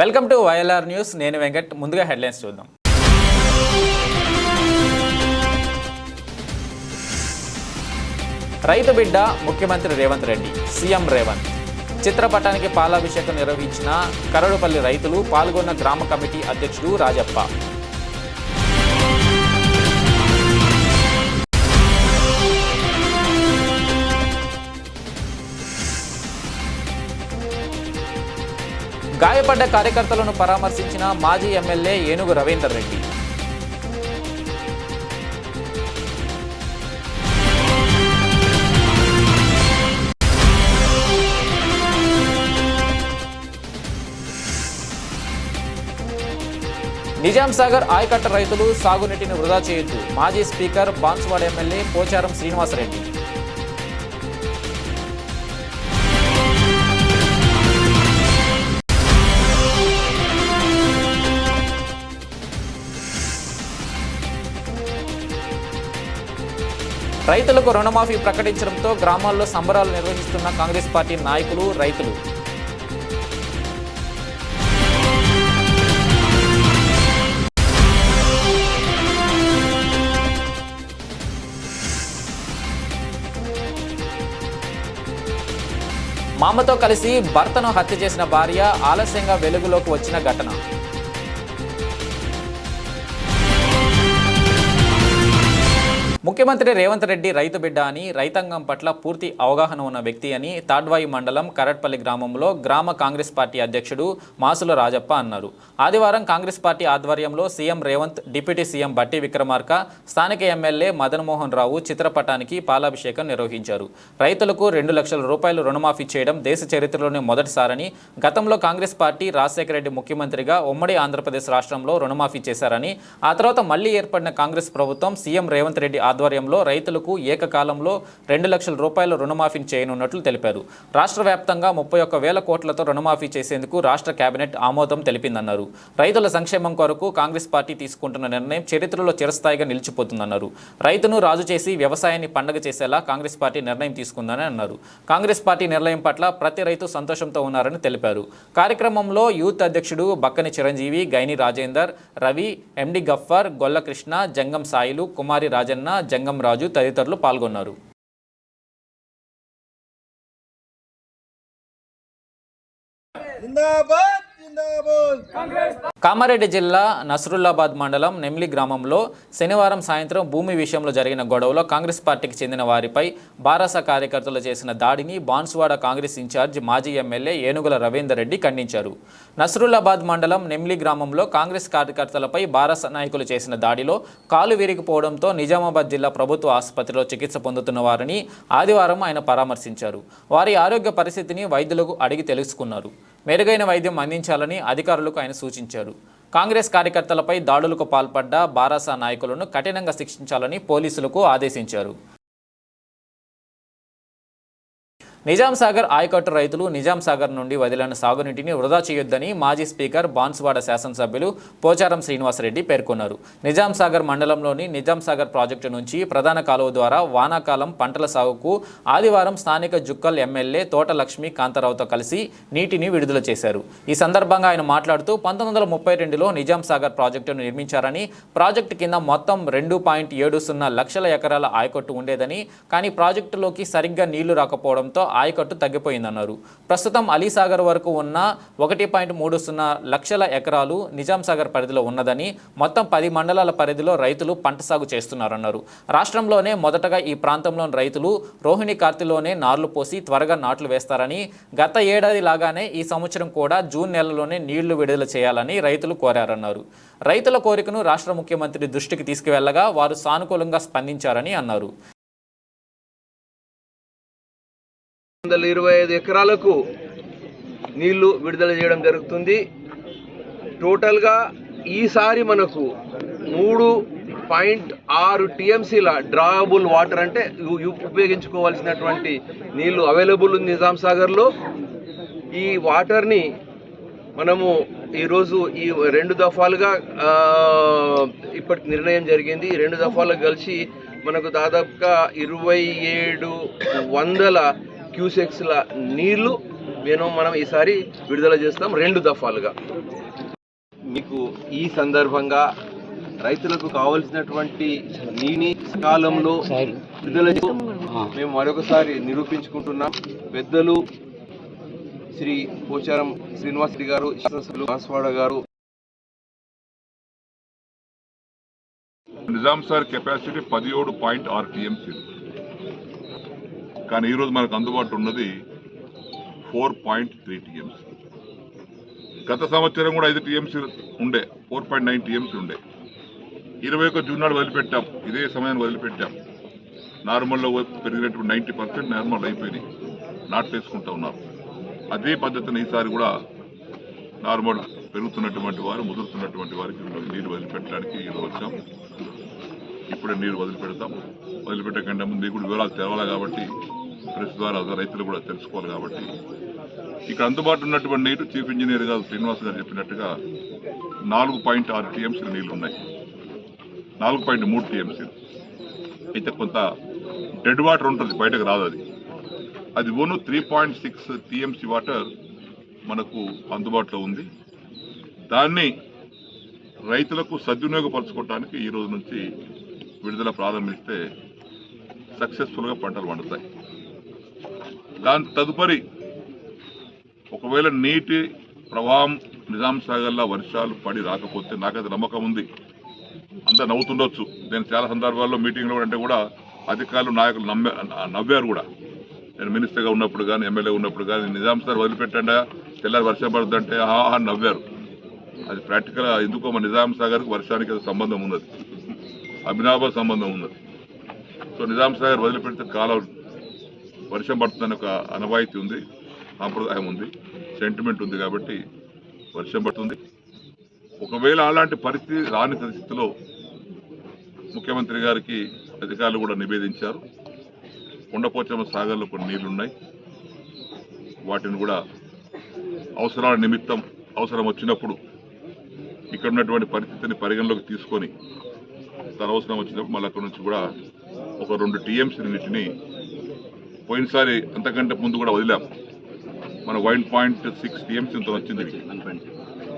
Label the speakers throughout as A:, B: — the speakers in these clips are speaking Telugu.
A: వెల్కమ్ టు వైఎల్ఆర్ న్యూస్ నేను వెంకట్. ముందుగా హెడ్లైన్స్ చూద్దాం. రైతు బిడ్డ ముఖ్యమంత్రి రేవంత్ రెడ్డి సీఎం రేవంత్. చిత్రపటానికి పాలాభిషేకం నిర్వహించిన కరడుపల్లి రైతులు పాల్గొన్న గ్రామ కమిటీ అధ్యక్షుడు రాజప్ప. గాయపడ్డ కార్యకర్తలను పరామర్శించిన మాజీ ఎమ్మెల్యే ఏనుగు రవీందర్ రెడ్డి. నిజాం సాగర్ ఆయకట్ట రైతులు సాగునీటిని వృధా చేయొద్దు. మాజీ స్పీకర్ బాన్సువాడ ఎమ్మెల్యే పోచారం శ్రీనివాసరెడ్డి. రైతులకు రుణమాఫీ ప్రకటించడంతో గ్రామాల్లో సంబరాలు నిర్వహిస్తున్న కాంగ్రెస్ పార్టీ నాయకులు రైతులు. మామతో కలిసి భర్తను హత్య చేసిన భార్య ఆలస్యంగా వెలుగులోకి వచ్చిన ఘటన. ముఖ్యమంత్రి రేవంత్ రెడ్డి రైతు బిడ్డ అని రైతాంగం పట్ల పూర్తి అవగాహన ఉన్న వ్యక్తి అని తాడ్వాయి మండలం కరట్పల్లి గ్రామంలో గ్రామ కాంగ్రెస్ పార్టీ అధ్యక్షుడు మాసుల రాజప్ప అన్నారు. ఆదివారం కాంగ్రెస్ పార్టీ ఆధ్వర్యంలో CM Revanth deputy CM Bhatti Vikramarka స్థానిక ఎమ్మెల్యే మదన్మోహన్ రావు చిత్రపటానికి పాలాభిషేకం నిర్వహించారు. రైతులకు రెండు లక్షల రూపాయలు రుణమాఫీ చేయడం దేశ చరిత్రలోనే మొదటిసారని గతంలో కాంగ్రెస్ పార్టీ రాజశేఖర రెడ్డి ముఖ్యమంత్రిగా ఉమ్మడి ఆంధ్రప్రదేశ్ రాష్ట్రంలో రుణమాఫీ చేశారని ఆ తర్వాత మళ్ళీ ఏర్పడిన కాంగ్రెస్ ప్రభుత్వం సీఎం రేవంత్ రెడ్డి ఆధ్వర్యంలో రైతులకు ఏకకాలంలో రెండు లక్షల రూపాయల రుణమాఫీ చేయనున్నట్లు తెలిపారు. రాష్ట్ర వ్యాప్తంగా ముప్పై ఒక్క వేల కోట్లతో రుణమాఫీ చేసేందుకు రాష్ట్ర కేబినెట్ ఆమోదం తెలిపిందన్నారు. రైతుల సంక్షేమం కొరకు కాంగ్రెస్ పార్టీ తీసుకుంటున్న నిర్ణయం చరిత్రలో చిరస్థాయిగా నిలిచిపోతుందన్నారు. రైతును రాజు చేసి వ్యవసాయాన్ని పండగ చేసేలా కాంగ్రెస్ పార్టీ నిర్ణయం తీసుకుందని అన్నారు. కాంగ్రెస్ పార్టీ నిర్ణయం పట్ల ప్రతి రైతు సంతోషంతో ఉన్నారని తెలిపారు. కార్యక్రమంలో యూత్ అధ్యక్షుడు బక్కని చిరంజీవి గైని రాజేందర్ రవి ఎండి గఫ్ఫర్ గొల్ల కృష్ణ జంగం సాయిలు కుమారి రాజన్న జంగం రాజు తదితరులు పాల్గొన్నారు.
B: జిందాబాద్!
A: కామారెడ్డి జిల్లా నసరుల్లాబాద్ మండలం నెమ్లి గ్రామంలో శనివారం సాయంత్రం భూమి విషయంలో జరిగిన గొడవలో కాంగ్రెస్ పార్టీకి చెందిన వారిపై బారాస కార్యకర్తలు చేసిన దాడిని బాన్సువాడ కాంగ్రెస్ ఇన్ఛార్జ్ మాజీ ఎమ్మెల్యే ఏనుగుల రవీందర్ రెడ్డి ఖండించారు. నసరుల్లాబాద్ మండలం నెమ్లి గ్రామంలో కాంగ్రెస్ కార్యకర్తలపై బారాస నాయకులు చేసిన దాడిలో కాలు విరిగిపోవడంతో నిజామాబాద్ జిల్లా ప్రభుత్వ ఆసుపత్రిలో చికిత్స పొందుతున్న వారిని ఆదివారం ఆయన పరామర్శించారు. వారి ఆరోగ్య పరిస్థితిని వైద్యులకు అడిగి తెలుసుకున్నారు. మెరుగైన వైద్యం అందించాలని అధికారులకు ఆయన సూచించారు. కాంగ్రెస్ కార్యకర్తలపై దాడులకు పాల్పడ్డ బారాసా నాయకులను కఠినంగా శిక్షించాలని పోలీసులకు ఆదేశించారు. నిజాం సాగర్ ఆయకట్టు రైతులు నిజాం సాగర్ నుండి వదిలిన సాగునీటిని వృధా చేయొద్దని మాజీ స్పీకర్ బాన్సువాడ శాసనసభ్యులు పోచారం శ్రీనివాసరెడ్డి పేర్కొన్నారు. నిజాం సాగర్ మండలంలోని నిజాం సాగర్ ప్రాజెక్టు నుంచి ప్రధాన కాలువ ద్వారా వానాకాలం పంటల సాగుకు ఆదివారం స్థానిక జుక్కల్ ఎమ్మెల్యే తోట లక్ష్మి కాంతారావుతో కలిసి నీటిని విడుదల చేశారు. ఈ సందర్భంగా ఆయన మాట్లాడుతూ పంతొమ్మిది వందల ముప్పై రెండులో నిజాం సాగర్ ప్రాజెక్టును నిర్మించారని ప్రాజెక్టు కింద మొత్తం రెండు పాయింట్ ఏడు సున్నా లక్షల ఎకరాల ఆయకట్టు ఉండేదని కానీ ప్రాజెక్టులోకి సరిగ్గా నీళ్ళు రాకపోవడంతో ఆయకట్టు తగ్గిపోయిందన్నారు. ప్రస్తుతం అలీసాగర్ వరకు ఉన్న ఒకటి పాయింట్ మూడు సున్నా లక్షల ఎకరాలు నిజాం సాగర్ పరిధిలో ఉన్నదని మొత్తం పది మండలాల పరిధిలో రైతులు పంట సాగు చేస్తున్నారన్నారు. రాష్ట్రంలోనే మొదటగా ఈ ప్రాంతంలోని రైతులు రోహిణి కార్తిలోనే నార్లు పోసి త్వరగా నాట్లు వేస్తారని గత ఏడాది లాగానే ఈ సంవత్సరం కూడా జూన్ నెలలోనే నీళ్ళు విడుదల చేయాలని రైతులు కోరారన్నారు. రైతుల కోరికను రాష్ట్ర ముఖ్యమంత్రి దృష్టికి తీసుకువెళ్ళగా వారు సానుకూలంగా స్పందించారని అన్నారు.
C: వందల ఇరవై ఐదు ఎకరాలకు నీళ్ళు విడుదల చేయడం జరుగుతుంది. టోటల్గా ఈసారి మనకు మూడు పాయింట్ ఆరు టీఎంసీల డ్రాయబుల్ వాటర్ అంటే ఉపయోగించుకోవాల్సినటువంటి నీళ్ళు అవైలబుల్ ఉంది నిజాం సాగర్లో ఈ వాటర్ని మనము ఈరోజు ఈ రెండు దఫాలుగా ఇప్పటి నిర్ణయం జరిగింది. రెండు దఫాలు కలిసి మనకు దాదాపుగా ఇరవై ఏడు వందల క్యూసెక్స్ల నీళ్ళు నేను మనం ఈసారి విడుదల చేస్తాం రెండు దఫాలుగా. మీకు ఈ సందర్భంగా రైతులకు కావలసినటువంటి నీని సకాలంలో విడుదల మేము మరొకసారి నిరూపించుకుంటున్నాం. పెద్దలు శ్రీ పోచారం శ్రీనివాసరెడ్డి గారు శాసనసభ్యులు బాన్స్వాడ గారు.
D: నిజాం సార్ కెపాసిటీ పదిహేడు పాయింట్ ఆరు టీఎంసీ. కానీ ఈరోజు మనకు అందుబాటులో ఉన్నది ఫోర్ పాయింట్ త్రీ టీఎంసీ. గత సంవత్సరం కూడా ఐదు టీఎంసీ ఉండే ఫోర్ పాయింట్ నైన్ టీఎంసీ ఉండే. ఇరవై ఒక జూన్ నాడు వదిలిపెట్టాం ఇదే సమయాన్ని వదిలిపెట్టాం. నార్మల్లో పెరిగినటువంటి నైంటీ పర్సెంట్ నార్మల్ అయిపోయింది నాటేసుకుంటా ఉన్నారు. అదే పద్ధతిని ఈసారి కూడా నార్మల్ పెరుగుతున్నటువంటి వారు ముదురుతున్నటువంటి వారికి నీరు వదిలిపెట్టడానికి ఈరోజు వచ్చాం. ఇప్పుడే నీరు వదిలిపెడతాం వదిలిపెట్టకుండా ముందు మీకు కూడా వివరాలు తెరవాలి కాబట్టి ప్రెస్ ద్వారా రైతులు కూడా తెలుసుకోవాలి కాబట్టి. ఇక్కడ అందుబాటు ఉన్నటువంటి నీరు చీఫ్ ఇంజనీర్ గారు శ్రీనివాస్ గారు చెప్పినట్టుగా నాలుగు పాయింట్ ఆరు టీఎంసీలు నీళ్ళు ఉన్నాయి నాలుగు పాయింట్ మూడు టీఎంసీలు అయితే కొంత డెడ్ వాటర్ ఉంటుంది బయటకు రాదు అది. అది own three point six TMC water మనకు అందుబాటులో ఉంది. దాన్ని రైతులకు సద్వినియోగపరచుకోవడానికి ఈ రోజు నుంచి విడుదల ప్రారంభిస్తే సక్సెస్ఫుల్గా పంటలు పండుతాయి. దాని తదుపరి ఒకవేళ నీటి ప్రవాహం నిజాం సాగర్లో వర్షాలు పడి రాకపోతే నాకైతే నమ్మకం ఉంది. అంతా నవ్వుతుండొచ్చు. నేను చాలా సందర్భాల్లో మీటింగ్లో కూడా అంటే కూడా అధికారులు నాయకులు నమ్మే నవ్వారు కూడా. నేను మినిస్టర్గా ఉన్నప్పుడు కానీ ఎమ్మెల్యే ఉన్నప్పుడు కానీ నిజాం సార్ వదిలిపెట్టండా? తెల్లారి వర్షం పడుతుందంటే ఆహా అని నవ్వారు. అది ప్రాక్టికల్గా ఎందుకో మన నిజాం సాగర్కి వర్షానికి సంబంధం ఉన్నది. అభినాభ సంబంధం ఉన్నది. సో నిజాం సాగర్ వదిలిపెడితే కాలం వర్షం పడుతుందని ఒక అనవాయితీ ఉంది సాంప్రదాయం ఉంది సెంటిమెంట్ ఉంది కాబట్టి వర్షం పడుతుంది. ఒకవేళ అలాంటి పరిస్థితి రాని పరిస్థితిలో ముఖ్యమంత్రి గారికి అధికారులు కూడా నివేదించారు. కొండపోచమ్మ సాగర్లో కొన్ని నీళ్ళున్నాయి. వాటిని కూడా అవసరాల నిమిత్తం అవసరం వచ్చినప్పుడు ఇక్కడ ఉన్నటువంటి పరిస్థితిని పరిగణలోకి తీసుకొని తర్వాత అవసరం వచ్చినప్పుడు మళ్ళీ అక్కడ నుంచి కూడా ఒక రెండు టీఎంసీ నీటిని పోయినసారి అంతకంటే ముందు కూడా వదిలాం. మన వన్ పాయింట్ సిక్స్ టీఎంసీ ఇంత వచ్చింది.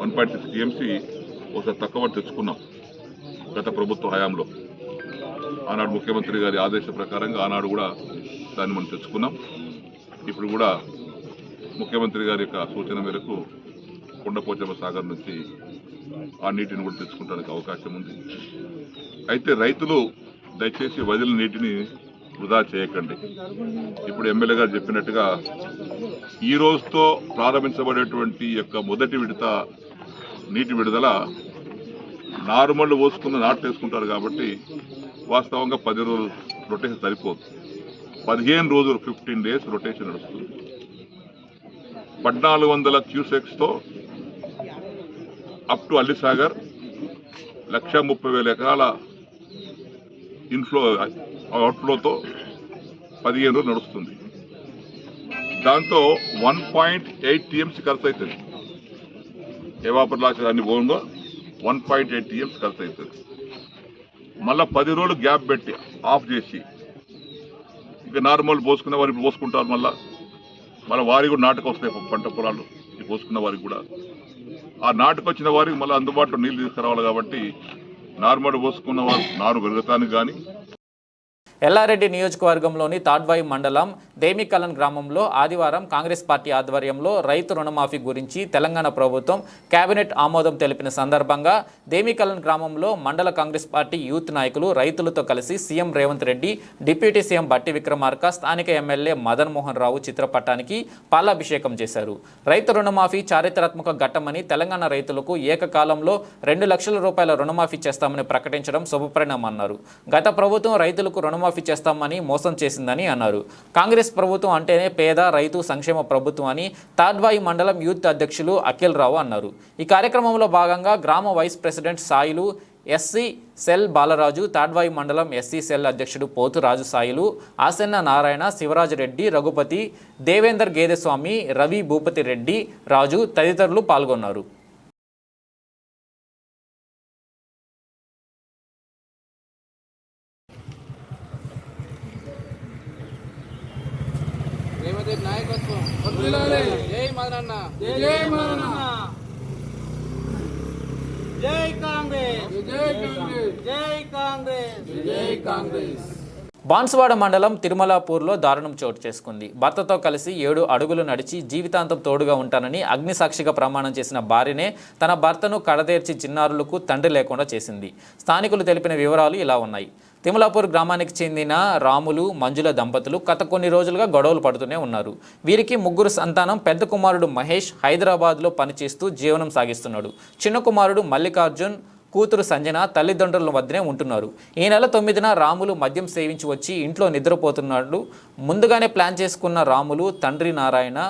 D: వన్ పాయింట్ సిక్స్ టీఎంసీ ఒకసారి తక్కువ తెచ్చుకున్నాం గత ప్రభుత్వ హయాంలో. ఆనాడు ముఖ్యమంత్రి గారి ఆదేశ ప్రకారంగా ఆనాడు కూడా దాన్ని మనం తెచ్చుకున్నాం. ఇప్పుడు కూడా ముఖ్యమంత్రి గారి యొక్క సూచన మేరకు కొండపోచమ్మ సాగర్ నుంచి ఆ నీటిని కూడా తెచ్చుకోవడానికి అవకాశం ఉంది. అయితే రైతులు దయచేసి వదిలిన నీటిని వృధా చేయకండి. ఇప్పుడు ఎమ్మెల్యే గారు చెప్పినట్టుగా ఈ రోజుతో ప్రారంభించబడేటువంటి యొక్క మొదటి విడత నీటి విడుదల నార్మల్ పోసుకున్న నాటు వేసుకుంటారు కాబట్టి వాస్తవంగా పది రోజులు రొటేషన్ సరిపోదు. పదిహేను రోజులు ఫిఫ్టీన్ డేస్ రొటేషన్ నడుస్తుంది. పద్నాలుగు వందల క్యూసెక్స్తో అప్ టు అల్లిసాగర్ లక్ష ముప్పై వేల ఎకరాల ఇన్ఫ్లో అవుట్ఫ్లోతో పదిహేను రోజులు నడుస్తుంది. దాంతో వన్ పాయింట్ ఎయిట్ టీఎంసీ ఖర్చు అవుతుంది ఎవాపర్ లాస్ అన్ని పోగా వన్ పాయింట్ ఎయిట్ టీఎంసీ ఖర్చు అవుతుంది మళ్ళీ పది రోజులు గ్యాప్ పెట్టి ఆఫ్ చేసి ఇక నార్మల్ పోసుకునే వారు ఇప్పుడు పోసుకుంటారు మళ్ళీ. మళ్ళీ వారికి కూడా నాటుకు వస్తాయి పంట పొలాలు పోసుకున్న వారికి కూడా. ఆ నాటుకు వచ్చిన వారికి మళ్ళీ అందుబాటులో నీళ్ళు తీసుకురావాలి కాబట్టి నార్మల్ పోసుకున్న వారు నారు పెరగటానికి కానీ
A: ఎల్లారెడ్డి నియోజకవర్గంలోని తాడ్వాయి మండలం దేమికలన్ గ్రామంలో ఆదివారం కాంగ్రెస్ పార్టీ ఆధ్వర్యంలో రైతు రుణమాఫీ గురించి తెలంగాణ ప్రభుత్వం కేబినెట్ ఆమోదం తెలిపిన సందర్భంగా దేమికలన్ గ్రామంలో మండల కాంగ్రెస్ పార్టీ యూత్ నాయకులు రైతులతో కలిసి CM Revanth Reddy deputy CM Bhatti Vikramarka స్థానిక ఎమ్మెల్యే మదన్ మోహన్ రావు చిత్రపటానికి పాలాభిషేకం చేశారు. రైతు రుణమాఫీ చారిత్రాత్మక ఘట్టమని తెలంగాణ రైతులకు ఏకకాలంలో రెండు లక్షల రూపాయల రుణమాఫీ చేస్తామని ప్రకటించడం శుభపరిణామన్నారు. గత ప్రభుత్వం రైతులకు రుణమాఫీ చేస్తామని మోసం చేసిందని అన్నారు. కాంగ్రెస్ ప్రభుత్వం అంటేనే పేద రైతు సంక్షేమ ప్రభుత్వం అని తాడ్వాయి మండలం యూత్ అధ్యక్షులు అఖిల్ రావు అన్నారు. ఈ కార్యక్రమంలో భాగంగా గ్రామ vice president Sailu SC cell Balaraju Tadwai మండలం ఎస్సీ సెల్ అధ్యక్షుడు పోతు రాజు సాయిలు ఆసన్న నారాయణ శివరాజు రెడ్డి రఘుపతి దేవేందర్ గేదెస్వామి రవి భూపతి రెడ్డి రాజు తదితరులు పాల్గొన్నారు
E: రేవంత్ నాయకత్వం జై మదనన్న
B: జై మదనన్న.
E: జై కాంగ్రెస్
B: జై కాంగ్రెస్
E: జై కాంగ్రెస్
B: జై కాంగ్రెస్
A: బాన్సువాడ మండలం తిరుమలాపూర్లో దారుణం చోటు చేసుకుంది. భర్తతో కలిసి ఏడు అడుగులు నడిచి జీవితాంతం తోడుగా ఉంటానని అగ్నిసాక్షిగా ప్రమాణం చేసిన భార్యనే తన భర్తను కడదేర్చి చిన్నారులకు తండ్రి లేకుండా చేసింది. స్థానికులు తెలిపిన వివరాలు ఇలా ఉన్నాయి. తిమలాపూర్ గ్రామానికి చెందిన రాములు మంజుల దంపతులు గత కొన్ని రోజులుగా గొడవలు పడుతూనే ఉన్నారు. వీరికి ముగ్గురు సంతానం పెద్ద కుమారుడు మహేష్ హైదరాబాద్లో పనిచేస్తూ జీవనం సాగిస్తున్నాడు. చిన్న కుమారుడు మల్లికార్జున్ కూతురు సంజన తల్లిదండ్రుల వద్దనే ఉంటున్నారు. ఈ నెల తొమ్మిదిన రాములు మద్యం సేవించి వచ్చి ఇంట్లో నిద్రపోతున్నాడు. ముందుగానే ప్లాన్ చేసుకున్న రాములు తండ్రి నారాయణ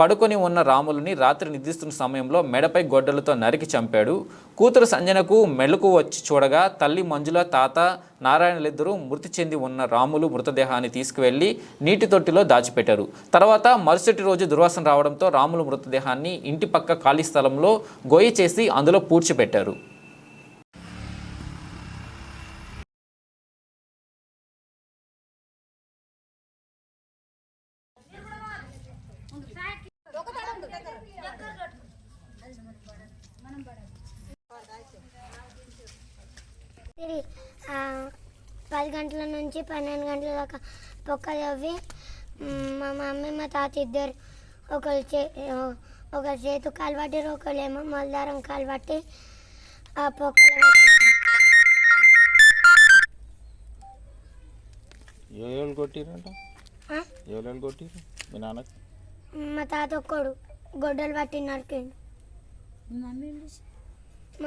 A: పడుకొని ఉన్న రాములని రాత్రి నిద్రిస్తున్న సమయంలో మెడపై గొడ్డలతో నరికి చంపాడు. కూతురు సంజనకు మెలకు వచ్చి చూడగా తల్లి మంజుల తాత నారాయణలిద్దరూ మృతి చెంది ఉన్న రాములు మృతదేహాన్ని తీసుకువెళ్ళి నీటి తొట్టిలో దాచిపెట్టారు. తర్వాత మరుసటి రోజు దుర్వాసన రావడంతో రాములు మృతదేహాన్ని ఇంటి పక్క ఖాళీ స్థలంలో గొయ్యి చేసి అందులో పూడ్చిపెట్టారు.
F: తిరిగి ఆ, పది గంటల నుంచి పన్నెండు గంటల దాకా పొక్క తవ్వి మ్, మమ్మీ మా తాత ఇద్దరు ఒకరు చే ఒకరు చేతు కాలు ఒకరేమో మొలదారం కాలు పట్టి ఆ పొక్కలో
G: ఎవరు కొట్టిరంట
F: ఆ?
G: ఎవరు కొట్టిరు మీ నాన్నకి?
F: మా తాత ఒక్కడు గొడ్డలు పట్టి నరికిండు. మా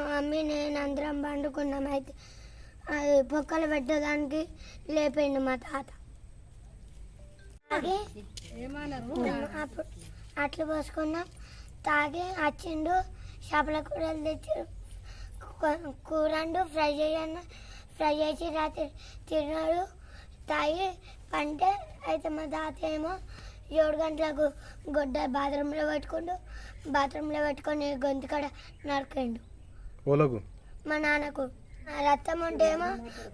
F: మమ్మీ నేను అందరం పండుకున్నాం. అయితే అది పొక్కలు పెట్టడానికి లేపిండు మా తాత. తాగి. అప్పుడు అట్లు పోసుకున్నాం. తాగి వచ్చిండు చేపల కూరలు తెచ్చి కూరండు ఫ్రై చేయన్న ఫ్రై చేసి రాత్రి తిన్నాడు. తాగి పంటే అయితే మా తాత ఏమో ఏడు గంటలకు గొడ్డ బాత్రూంలో పెట్టుకుండు. బాత్రూంలో పెట్టుకొని గొంతు కాడ నరికిండు. మా నాన్నకు. ఆ రక్తం ఉంటే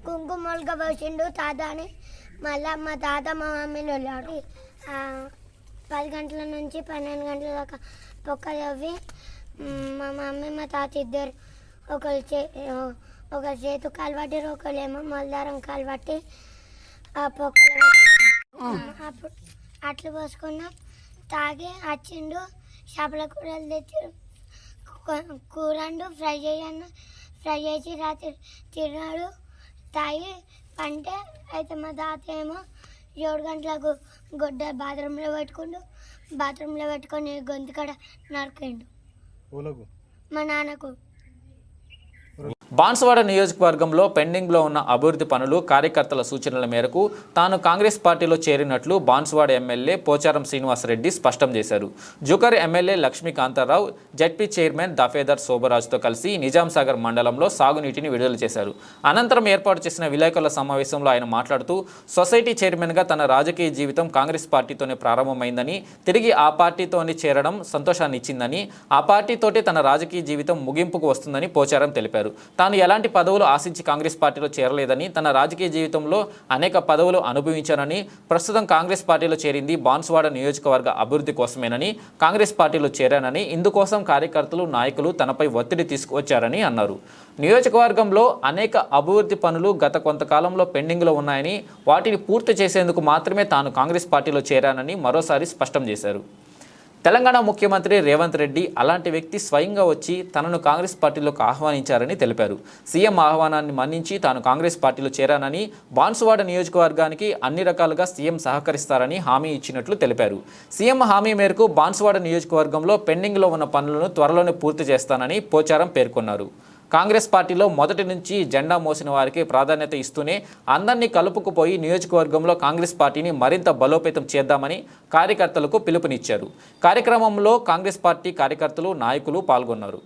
F: కుంకుమ మొలక పోసిండు తాత అని. మళ్ళీ మా తాత మా మమ్మీని వెళ్ళాడు. పది గంటల నుంచి పన్నెండు గంటల దాకా పొక్క తవ్వి మా మమ్మీ మా తాత ఇద్దరు ఒకరు చే ఒకరు చేతు కాలు ఒకరేమో మొలదారం కాలుబట్టి ఆ పొక్కలు అప్పుడు అట్లు పోసుకున్నాం తాగి వచ్చిండు చేపల కూరలు తెచ్చి కూరండు ఫ్రై చేయండి ఫ్రై చేసి రాత్రి తిన్నాడు. తాగి పంటే అయితే మా తాత ఏమో ఏడు గంటలకు గొడ్డ బాత్రూంలో పెట్టుకుండు. బాత్రూంలో పెట్టుకొని గొంతు కాడ నరికిండు. మా నాన్నకు.
A: బాన్సువాడ నియోజకవర్గంలో పెండింగ్లో ఉన్న అభివృద్ధి పనులు కార్యకర్తల సూచనల మేరకు తాను కాంగ్రెస్ పార్టీలో చేరినట్లు బాన్సువాడ ఎమ్మెల్యే పోచారం శ్రీనివాసరెడ్డి స్పష్టం చేశారు. Jukkal MLA Lakshmikantharao ZP chairman Dafedar శోభరాజుతో కలిసి నిజాంసాగర్ మండలంలో సాగునీటిని విడుదల చేశారు. అనంతరం ఏర్పాటు చేసిన విలేకరుల సమావేశంలో ఆయన మాట్లాడుతూ సొసైటీ చైర్మన్గా తన రాజకీయ జీవితం కాంగ్రెస్ పార్టీతోనే ప్రారంభమైందని తిరిగి ఆ పార్టీతోనే చేరడం సంతోషాన్ని ఇచ్చిందని ఆ పార్టీతోటే తన రాజకీయ జీవితం ముగింపుకు వస్తుందని పోచారం తెలిపారు. తాను ఎలాంటి పదవులు ఆశించి కాంగ్రెస్ పార్టీలో చేరలేదని తన రాజకీయ జీవితంలో అనేక పదవులు అనుభవించానని ప్రస్తుతం కాంగ్రెస్ పార్టీలో చేరింది బాన్స్వాడ నియోజకవర్గ అభివృద్ధి కోసమేనని కాంగ్రెస్ పార్టీలో చేరానని ఇందుకోసం కార్యకర్తలు నాయకులు తనపై ఒత్తిడి తీసుకువచ్చారని అన్నారు. నియోజకవర్గంలో అనేక అభివృద్ధి పనులు గత కొంతకాలంలో పెండింగ్లో ఉన్నాయని వాటిని పూర్తి చేసేందుకు మాత్రమే తాను కాంగ్రెస్ పార్టీలో చేరానని మరోసారి స్పష్టం చేశారు. తెలంగాణ ముఖ్యమంత్రి రేవంత్ రెడ్డి అలాంటి వ్యక్తి స్వయంగా వచ్చి తనను కాంగ్రెస్ పార్టీలోకి ఆహ్వానించారని తెలిపారు. సీఎం ఆహ్వానాన్ని మన్నించి తాను కాంగ్రెస్ పార్టీలో చేరానని బాన్సువాడ నియోజకవర్గానికి అన్ని రకాలుగా సీఎం సహకరిస్తారని హామీ ఇచ్చినట్లు తెలిపారు. సీఎం హామీ మేరకు బాన్సువాడ నియోజకవర్గంలో పెండింగ్లో ఉన్న పనులను త్వరలోనే పూర్తి చేస్తానని పోచారం పేర్కొన్నారు. కాంగ్రెస్ పార్టీలో మొదటి నుంచి జెండా మోసిన వారికి ప్రాధాన్యత ఇస్తూనే అందరినీ కలుపుకుపోయి నియోజకవర్గంలో కాంగ్రెస్ పార్టీని మరింత బలోపేతం చేద్దామని కార్యకర్తలకు పిలుపునిచ్చారు. కార్యక్రమంలో కాంగ్రెస్ పార్టీ కార్యకర్తలు నాయకులు పాల్గొన్నారు.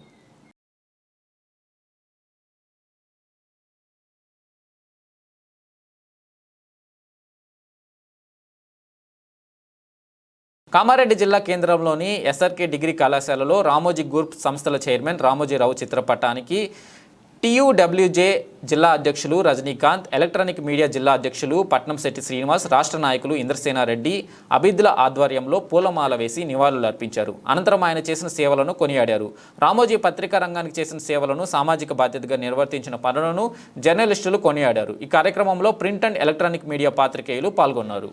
A: కామారెడ్డి జిల్లా కేంద్రంలోని ఎస్ఆర్కే డిగ్రీ కళాశాలలో రామోజీ గ్రూప్ సంస్థల చైర్మన్ రామోజీరావు చిత్రపటానికి టీయూడబ్ల్యూజే జిల్లా అధ్యక్షులు రజనీకాంత్ ఎలక్ట్రానిక్ మీడియా జిల్లా అధ్యక్షులు పట్నంశెట్టి శ్రీనివాస్ రాష్ట్ర నాయకులు ఇంద్రసేనారెడ్డి అభిద్ల ఆధ్వర్యంలో పూలమాల వేసి నివాళులు అర్పించారు. అనంతరం ఆయన చేసిన సేవలను కొనియాడారు. రామోజీ పత్రికా రంగానికి చేసిన సేవలను సామాజిక బాధ్యతగా నిర్వర్తించిన పనులను జర్నలిస్టులు కొనియాడారు. ఈ కార్యక్రమంలో ప్రింట్ అండ్ ఎలక్ట్రానిక్ మీడియా పాత్రికేయులు పాల్గొన్నారు.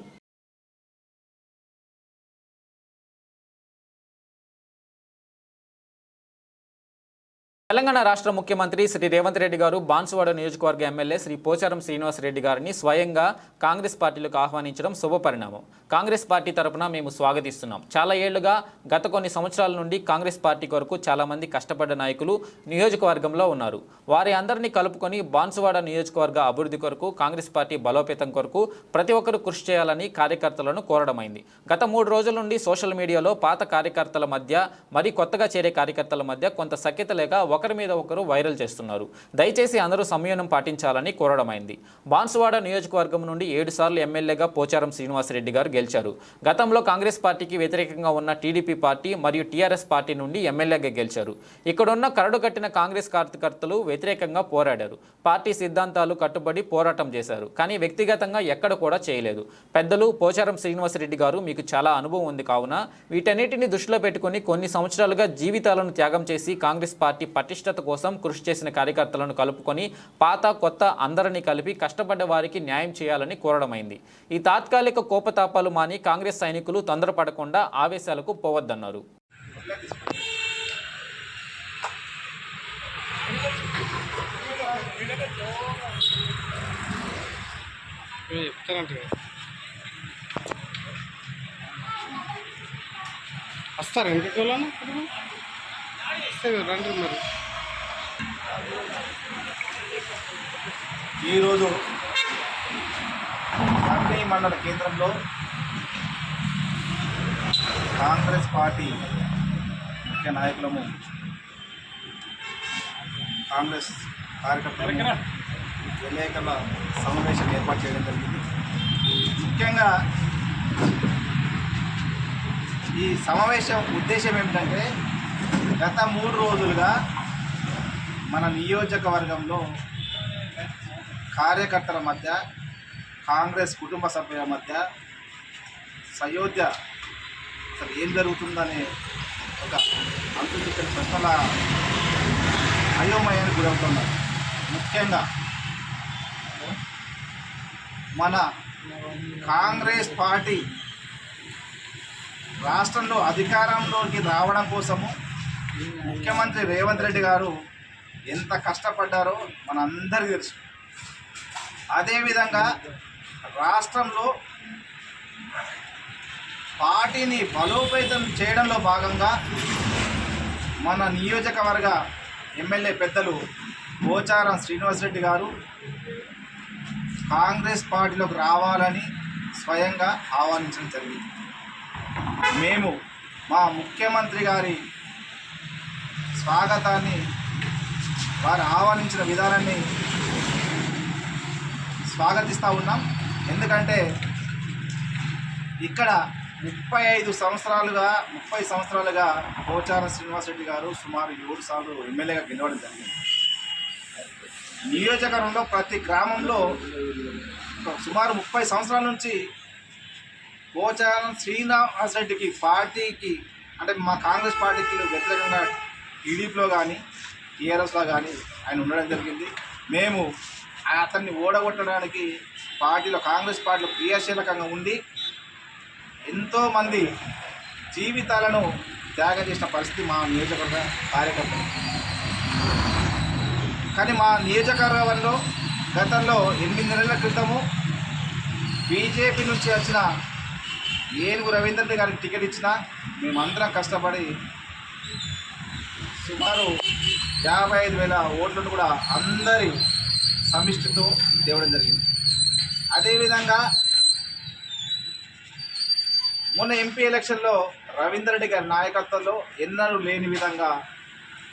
A: తెలంగాణ రాష్ట్ర ముఖ్యమంత్రి శ్రీ రేవంత్ రెడ్డి గారు బాన్సువాడ నియోజకవర్గ ఎమ్మెల్యే శ్రీ పోచారం శ్రీనివాస్ రెడ్డి గారిని స్వయంగా కాంగ్రెస్ పార్టీలకు ఆహ్వానించడం శుభపరిణామం కాంగ్రెస్ పార్టీ తరపున మేము స్వాగతిస్తున్నాం. చాలా ఏళ్ళుగా గత కొన్ని సంవత్సరాల నుండి కాంగ్రెస్ పార్టీ కొరకు చాలామంది కష్టపడ్డ నాయకులు నియోజకవర్గంలో ఉన్నారు. వారి అందరినీ కలుపుకొని బాన్సువాడ నియోజకవర్గ అభివృద్ధి కొరకు కాంగ్రెస్ పార్టీ బలోపేతం కొరకు ప్రతి ఒక్కరూ కృషి చేయాలని కార్యకర్తలను కోరడమైంది గత మూడు రోజుల నుండి సోషల్ మీడియాలో పాత కార్యకర్తల మధ్య మరి కొత్తగా చేరే కార్యకర్తల మధ్య కొంత సఖ్యత లేక ఒకరి మీద ఒకరు వైరల్ చేస్తున్నారు. దయచేసి అందరూ సంయమనం పాటించాలని కోరడమైంది బాన్సువాడ నియోజకవర్గం నుండి ఏడు సార్లు ఎమ్మెల్యేగా పోచారం శ్రీనివాసరెడ్డి గారు గెలిచారు. గతంలో కాంగ్రెస్ పార్టీకి వ్యతిరేకంగా ఉన్న టీడీపీ పార్టీ మరియు టీఆర్ఎస్ పార్టీ నుండి ఎమ్మెల్యేగా గెలిచారు. ఇక్కడున్న కరడు కట్టిన కాంగ్రెస్ కార్యకర్తలు వ్యతిరేకంగా పోరాడారు. పార్టీ సిద్ధాంతాలు కట్టుబడి పోరాటం చేశారు. కానీ వ్యక్తిగతంగా ఎక్కడ కూడా చేయలేదు. పెద్దలు పోచారం శ్రీనివాసరెడ్డి గారు మీకు చాలా అనుభవం ఉంది కావున వీటన్నిటిని దృష్టిలో పెట్టుకుని కొన్ని సంవత్సరాలుగా జీవితాలను త్యాగం చేసి కాంగ్రెస్ పార్టీ పటిష్టత కోసం కృషి చేసిన కార్యకర్తలను కలుపుకొని పాత కొత్త అందరినీ కలిపి కష్టపడ్డ వారికి న్యాయం చేయాలని కోరడమైంది. ఈ తాత్కాలిక కోపతాపాలు మాని కాంగ్రెస్ సైనికులు తొందరపడకుండా ఆవేశాలకు పోవద్దన్నారు.
E: వస్తారు? ఎందుకు వస్తే రండి మరి.
H: ఈరోజు కాంగ్రీ మండల కేంద్రంలో కాంగ్రెస్ పార్టీ ముఖ్య నాయకులము కాంగ్రెస్ కార్యకర్తలు విలేకరుల సమావేశం ఏర్పాటు చేయడం జరిగింది. ముఖ్యంగా ఈ సమావేశం ఉద్దేశం ఏమిటంటే గత మూడు రోజులుగా మన నియోజకవర్గంలో కార్యకర్తల మధ్య కాంగ్రెస్ కుటుంబ సభ్యుల మధ్య సయోధ్య అసలు ఏం జరుగుతుందనే ఒక అంతుచిక్కని ప్రశ్నల అయోమయానికి గురవుతున్నారు. ముఖ్యంగా మన కాంగ్రెస్ పార్టీ రాష్ట్రంలో అధికారంలోకి రావడం కోసము ముఖ్యమంత్రి రేవంత్ రెడ్డి గారు ఎంత కష్టపడ్డారో మనందరికీ తెలుసు. అదేవిధంగా రాష్ట్రంలో పార్టీని బలోపేతం చేయడంలో భాగంగా మన నియోజకవర్గ ఎమ్మెల్యే పెద్దలు పోచారం శ్రీనివాసరెడ్డి గారు కాంగ్రెస్ పార్టీలోకి రావాలని స్వయంగా ఆహ్వానించడం జరిగింది. మేము మా ముఖ్యమంత్రి గారి స్వాగతాన్ని వారు ఆహ్వానించిన విధానాన్ని స్వాగతిస్తూ ఉన్నాం. ఎందుకంటే ఇక్కడ ముప్పై ఐదు సంవత్సరాలుగా ముప్పై సంవత్సరాలుగా పోచారం శ్రీనివాసరెడ్డి గారు సుమారు ఏడు సార్లు ఎమ్మెల్యేగా గెలవడం జరిగింది. నియోజకవర్గంలో ప్రతి గ్రామంలో సుమారు ముప్పై సంవత్సరాల నుంచి పోచారం శ్రీనివాసరెడ్డికి పార్టీకి అంటే మా కాంగ్రెస్ పార్టీకి వ్యతిరేకంగా టీడీపీలో కానీ టీఆర్ఎస్లో కానీ ఆయన ఉండడం జరిగింది. మేము అతన్ని ఓడగొట్టడానికి పార్టీలో కాంగ్రెస్ పార్టీలో క్రియాశీలకంగా ఉండి ఎంతోమంది జీవితాలను త్యాగం చేసిన పరిస్థితి మా నియోజకవర్గ కార్యకర్తలు. కానీ మా నియోజకవర్గంలో గతంలో ఎనిమిది నెలల క్రితము బీజేపీ నుంచి వచ్చిన ఏనుగు రవీందర్ గారికి టికెట్ ఇచ్చిన మేమందరం కష్టపడి సుమారు యాభై ఐదు వేల ఓట్లను కూడా అందరి సమిష్టితో తేవడం జరిగింది. అదేవిధంగా మొన్న ఎంపీ ఎలక్షన్లో రవీందర్ రెడ్డి గారి నాయకత్వంలో ఎన్నడూ లేని విధంగా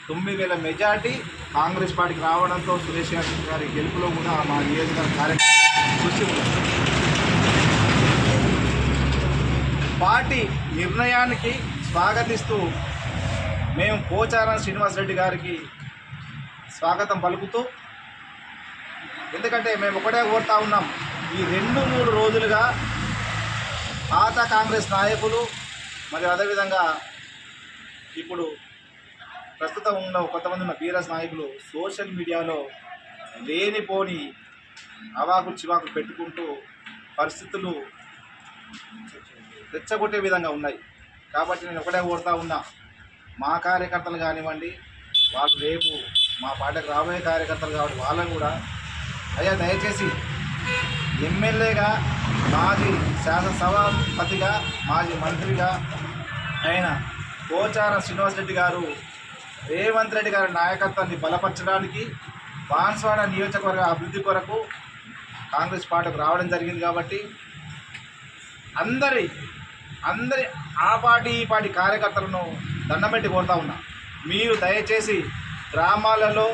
H: తొమ్మిది వేల మెజార్టీ కాంగ్రెస్ పార్టీకి రావడంతో సురేష్ యాదవ్ గారి గెలుపులో కూడా మా నియోజకవర్గ కార్యక్రమం కృషి పార్టీ నిర్ణయానికి స్వాగతిస్తూ మేము పోచారం శ్రీనివాసరెడ్డి గారికి స్వాగతం పలుకుతూ ఎందుకంటే మేము ఒకటే కోరుతా ఉన్నాం ఈ రెండు మూడు రోజులుగా పాత కాంగ్రెస్ నాయకులు మరి అదేవిధంగా ఇప్పుడు ప్రస్తుతం ఉన్న కొంతమంది ఉన్న బీఆర్ఎస్ నాయకులు సోషల్ మీడియాలో లేనిపోని అవాకు చివాకు పెట్టుకుంటూ పరిస్థితులు రెచ్చగొట్టే విధంగా ఉన్నాయి. కాబట్టి నేను ఒకటే కోరుతా ఉన్నా మా కార్యకర్తలు కానివ్వండి వాళ్ళు రేపు మా పార్టీకి రాబోయే కార్యకర్తలు కాబట్టి వాళ్ళని కూడా అయ్యా దయచేసి ఎమ్మెల్యేగా మాజీ శాసనసభాపతిగా మాజీ మంత్రిగా అయిన పోచారం శ్రీనివాసరెడ్డి గారు రేవంత్ రెడ్డి గారి నాయకత్వాన్ని బలపరచడానికి బాన్స్వాడ నియోజకవర్గ అభివృద్ధి కొరకు కాంగ్రెస్ పార్టీకి రావడం జరిగింది కాబట్టి అందరి అందరి ఆ పార్టీ ఈ పార్టీ కార్యకర్తలను దండం పెట్టి కోరుతా ఉన్నా. మీరు దయచేసి గ్రామాలలో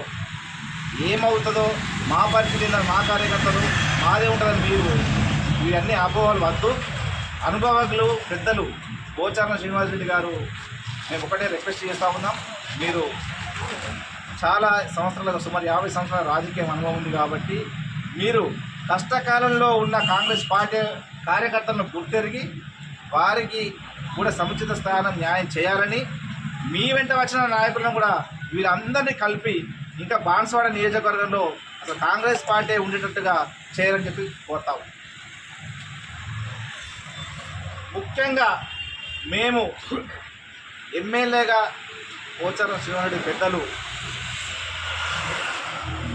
H: ఏమవుతుందో మా పరిస్థితి ఏందని మా కార్యకర్తలు మాదే ఉంటుందని మీరు ఇవన్నీ అపోహలు వద్దు అనుభవకులు పెద్దలు గోచర్ణ శ్రీనివాస్ రెడ్డి గారు మేము ఒకటే రిక్వెస్ట్ చేస్తూ ఉన్నాం. మీరు చాలా సంవత్సరాలకు సుమారు యాభై సంవత్సరాల రాజకీయం అనుభవం ఉంది కాబట్టి మీరు కష్టకాలంలో ఉన్న కాంగ్రెస్ పార్టీ కార్యకర్తలను గుర్తెరిగి వారికి కూడా సముచిత స్థానం న్యాయం చేయాలని మీ వెంట వచ్చిన నాయకులను కూడా వీరందరినీ కలిపి ఇంకా బాన్స్వాడ నియోజకవర్గంలో అసలు కాంగ్రెస్ పార్టీ ఉండేటట్టుగా చేయాలని చెప్పి కోరుతాం ముఖ్యంగా మేము ఎమ్మెల్యేగా పోచారం శ్రీవారెడ్డి పెద్దలు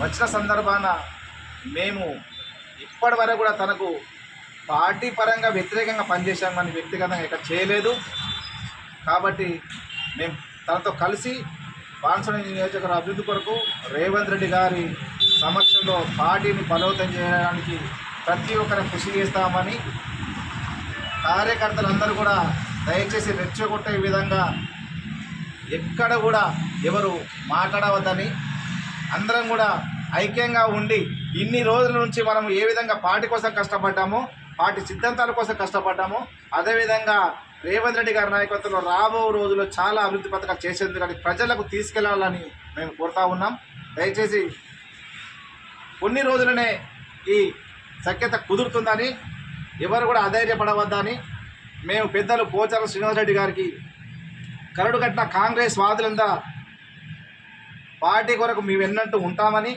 H: వచ్చిన సందర్భాన మేము ఇప్పటి వరకు కూడా తనకు పార్టీ పరంగా వ్యతిరేకంగా పనిచేశామని వ్యక్తిగతంగా ఇక్కడ చేయలేదు. కాబట్టి మేము తనతో కలిసి బాన్సడ నియోజకవర్గ అభివృద్ధి కొరకు రేవంత్ రెడ్డి గారి సమక్షంలో పార్టీని బలోపేతం చేయడానికి ప్రతి ఒక్కరు కృషి చేస్తామని కార్యకర్తలందరూ కూడా దయచేసి రెచ్చగొట్టే విధంగా ఎక్కడ కూడా ఎవరు మాట్లాడవద్దని అందరం కూడా ఐక్యంగా ఉండి ఇన్ని రోజుల నుంచి మనం ఏ విధంగా పార్టీ కోసం కష్టపడ్డామో పార్టీ సిద్ధాంతాల కోసం కష్టపడ్డామో అదేవిధంగా రేవంత్ రెడ్డి గారి నాయకత్వంలో రాబో రోజుల్లో చాలా అభివృద్ధి పథకాలు చేసేందుకు ప్రజలకు తీసుకెళ్ళాలని మేము కోరుతా ఉన్నాం. దయచేసి కొన్ని రోజులనే ఈ సఖ్యత కుదురుతుందని ఎవరు కూడా అధైర్యపడవద్దని మేము పెద్దలు పోచారం శ్రీనివాసరెడ్డి గారికి కరడు కట్టిన కాంగ్రెస్ వాదులంతా పార్టీ కొరకు మేము ఎన్నట్టు ఉంటామని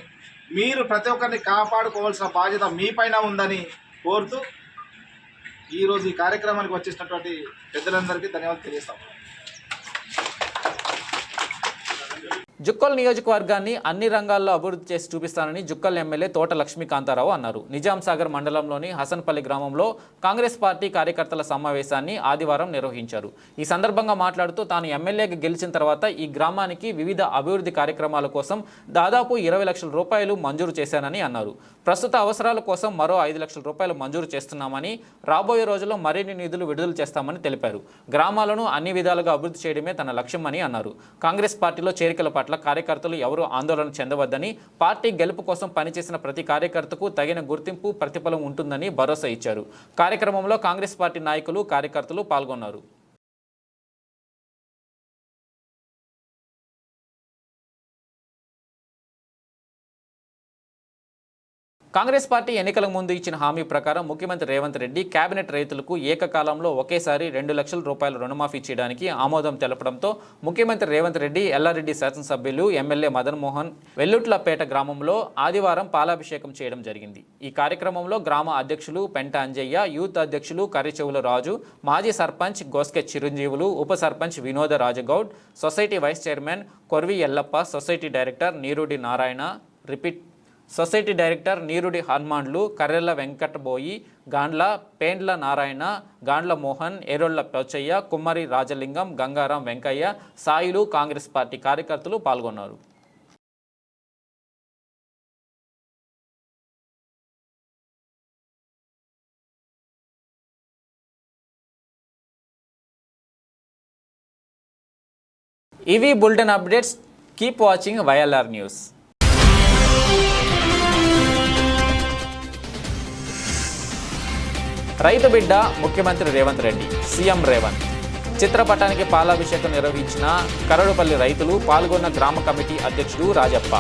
H: మీరు ప్రతి ఒక్కరిని కాపాడుకోవాల్సిన బాధ్యత మీపైన ఉందని కోరుతూ ఈరోజు ఈ కార్యక్రమానికి వచ్చేసినటువంటి పెద్దలందరికీ ధన్యవాదాలు తెలియజేస్తాం.
A: జుక్కల్ నియోజకవర్గాన్ని అన్ని రంగాల్లో అభివృద్ధి చేసి చూపిస్తానని జుక్కల్ ఎమ్మెల్యే తోట లక్ష్మీకాంతారావు అన్నారు. నిజాం సాగర్ మండలంలోని హసన్పల్లి గ్రామంలో కాంగ్రెస్ పార్టీ కార్యకర్తల సమావేశాన్ని ఆదివారం నిర్వహించారు. ఈ సందర్భంగా మాట్లాడుతూ తాను ఎమ్మెల్యేగా గెలిచిన తర్వాత ఈ గ్రామానికి వివిధ అభివృద్ధి కార్యక్రమాల కోసం దాదాపు ఇరవై లక్షల రూపాయలు మంజూరు చేశానని అన్నారు. ప్రస్తుత అవసరాల కోసం మరో ఐదు లక్షల రూపాయలు మంజూరు చేస్తున్నామని రాబోయే రోజుల్లో మరిన్ని నిధులు విడుదల చేస్తామని తెలిపారు. గ్రామాలను అన్ని విధాలుగా అభివృద్ధి చేయడమే తన లక్ష్యమని అన్నారు. కాంగ్రెస్ పార్టీలో చేరికల పట్ల కార్యకర్తలు ఎవరూ ఆందోళన చెందవద్దని పార్టీ గెలుపు కోసం పనిచేసిన ప్రతి కార్యకర్తకు తగిన గుర్తింపు ప్రతిఫలం ఉంటుందని భరోసా ఇచ్చారు. కార్యక్రమంలో కాంగ్రెస్ పార్టీ నాయకులు కార్యకర్తలు పాల్గొన్నారు. కాంగ్రెస్ పార్టీ ఎన్నికల ముందు ఇచ్చిన హామీ ప్రకారం ముఖ్యమంత్రి రేవంత్ రెడ్డి కేబినెట్ రైతులకు ఏకకాలంలో ఒకేసారి రెండు లక్షల రూపాయల రుణమాఫీ చేయడానికి ఆమోదం తెలపడంతో ముఖ్యమంత్రి రేవంత్ రెడ్డి ఎల్లారెడ్డి శాసనసభ్యులు ఎమ్మెల్యే మదన్ మోహన్ వెల్లుట్లపేట గ్రామంలో ఆదివారం పాలాభిషేకం చేయడం జరిగింది. ఈ కార్యక్రమంలో గ్రామ అధ్యక్షులు పెంట అంజయ్య యూత్ అధ్యక్షులు కరిచెవుల రాజు మాజీ సర్పంచ్ గోస్కె చిరంజీవులు ఉప sarpanch Vinoda Rajagoud society vice chairman Korvi Yellappa society director Neerudi Narayana repeat society director Neerudi Hanumanlu Karrela Venkataboyi Gandla Pendla Narayana Gandla Mohan Erolla Pochaiah Kummari Rajalingam Gangaram Venkaiah Sailu Congress party కార్యకర్తలు పాల్గొన్నారు. ఇవి bulletin updates. Keep watching YLR news. రైతు బిడ్డ ముఖ్యమంత్రి రేవంత్ రెడ్డి సీఎం రేవంత్. చిత్రపటానికి పాలాభిషేకం నిర్వహించిన కరడుపల్లి రైతులు పాల్గొన్న గ్రామ కమిటీ అధ్యక్షుడు రాజప్ప.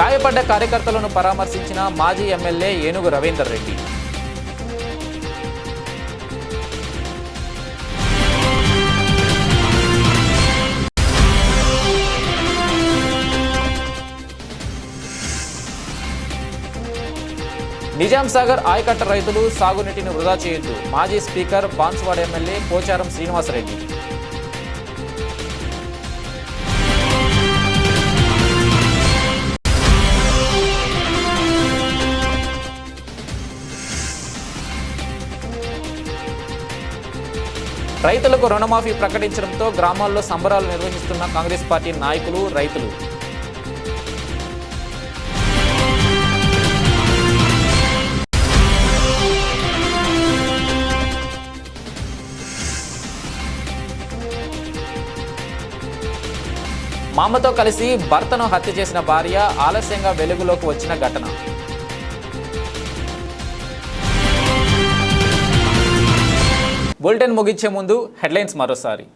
A: గాయపడ్డ కార్యకర్తలను పరామర్శించిన మాజీ ఎమ్మెల్యే ఏనుగు రవీందర్ రెడ్డి. నిజాం సాగర్ ఆయకట్ట రైతులు సాగునీటిని వృధా చేయొద్దు. మాజీ స్పీకర్ బాన్స్వాడ ఎమ్మెల్యే పోచారం శ్రీనివాసరెడ్డి. రైతులకు రుణమాఫీ ప్రకటించడంతో గ్రామాల్లో సంబరాలు నిర్వహిస్తున్న కాంగ్రెస్ పార్టీ నాయకులు రైతులు. మామతో కలిసి భర్తను హత్య చేసిన భార్య ఆలస్యంగా వెలుగులోకి వచ్చిన ఘటన. బులెటిన్ ముగించే ముందు హెడ్లైన్స్ మరోసారి.